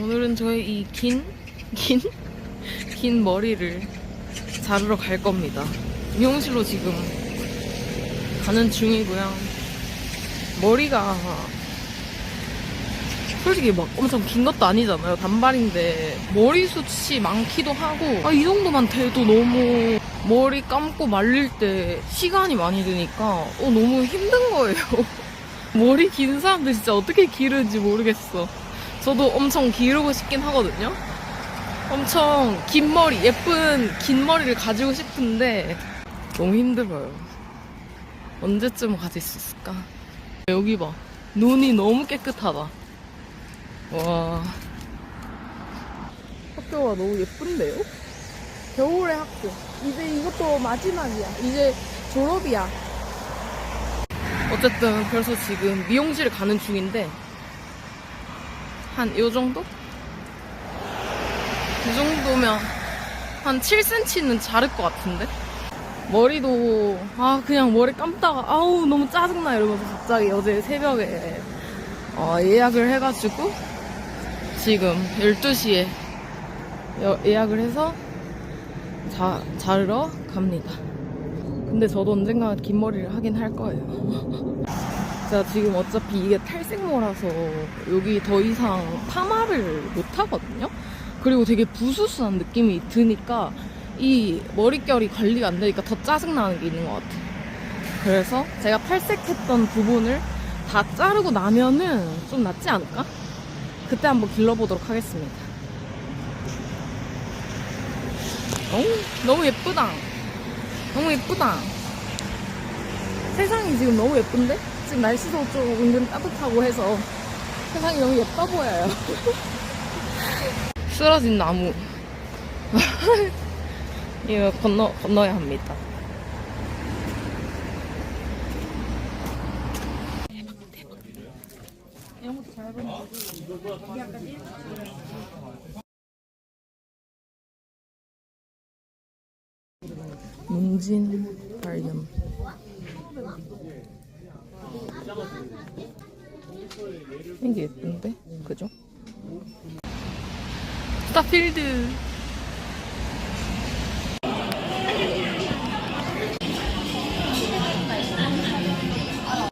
오늘은 저의 이 긴, 긴, 긴 머리를 자르러 갈 겁니다. 미용실로 지금 가는 중이고요. 머리가 솔직히 막 엄청 긴 것도 아니잖아요. 단발인데 머리숱이 많기도 하고 아, 이 정도만 돼도 너무 머리 감고 말릴 때 시간이 많이 드니까 어, 너무 힘든 거예요. 머리 긴 사람들 진짜 어떻게 기르는지 모르겠어. 저도 엄청 기르고 싶긴 하거든요. 엄청 긴 머리, 예쁜 긴 머리를 가지고 싶은데 너무 힘들어요. 언제쯤 가질 수 있을까? 여기 봐. 눈이 너무 깨끗하다. 와. 학교가 너무 예쁜데요? 겨울의 학교. 이제 이것도 마지막이야. 이제 졸업이야. 어쨌든 그래서 지금 미용실 가는 중인데 한 요 정도? 이 정도면 한 7cm는 자를 것 같은데? 머리도 아 그냥 머리 감다가 아우 너무 짜증나 이러면서 갑자기 어제 새벽에 어, 예약을 해가지고 지금 12시에 예약을 해서 자, 자르러 갑니다. 근데 저도 언젠가 긴 머리를 하긴 할 거예요. 제가 지금 어차피 이게 탈색모라서 여기 더 이상 파마를 못 하거든요. 그리고 되게 부스스한 느낌이 드니까 이 머릿결이 관리가 안 되니까 더 짜증나는 게 있는 것 같아요. 그래서 제가 탈색했던 부분을 다 자르고 나면은 좀 낫지 않을까? 그때 한번 길러보도록 하겠습니다. 오, 너무 예쁘다. 너무 예쁘다. 세상이 지금 너무 예쁜데? 지금 날씨도 좀 은근 따뜻하고 해서 세상이 너무 예뻐 보여요. 쓰러진 나무. 이거 건너, 건너야 합니다. 문진 발견. 이게 예쁜데? 그죠? 스타필드.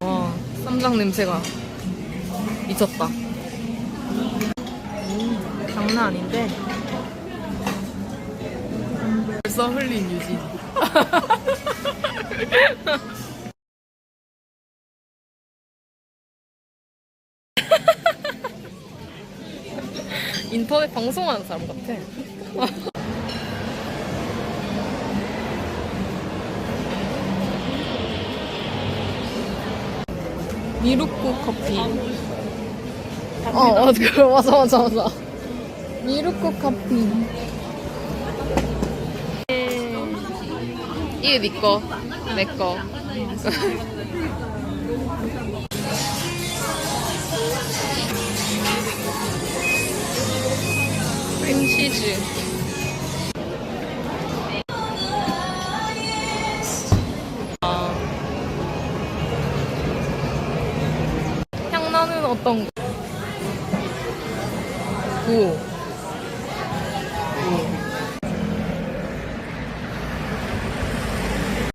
와, 쌈장 냄새가 미쳤다. 음, 장난 아닌데? 벌써 흘린 유진. 인터넷 방송하는 사람 같아. 미루코 커피. 어, 어, 그, 맞아, 맞아, 맞아. 미루코 커피. 이게 네 거, 내 거. 크림치즈. 아. 향나는 어떤 거? 오.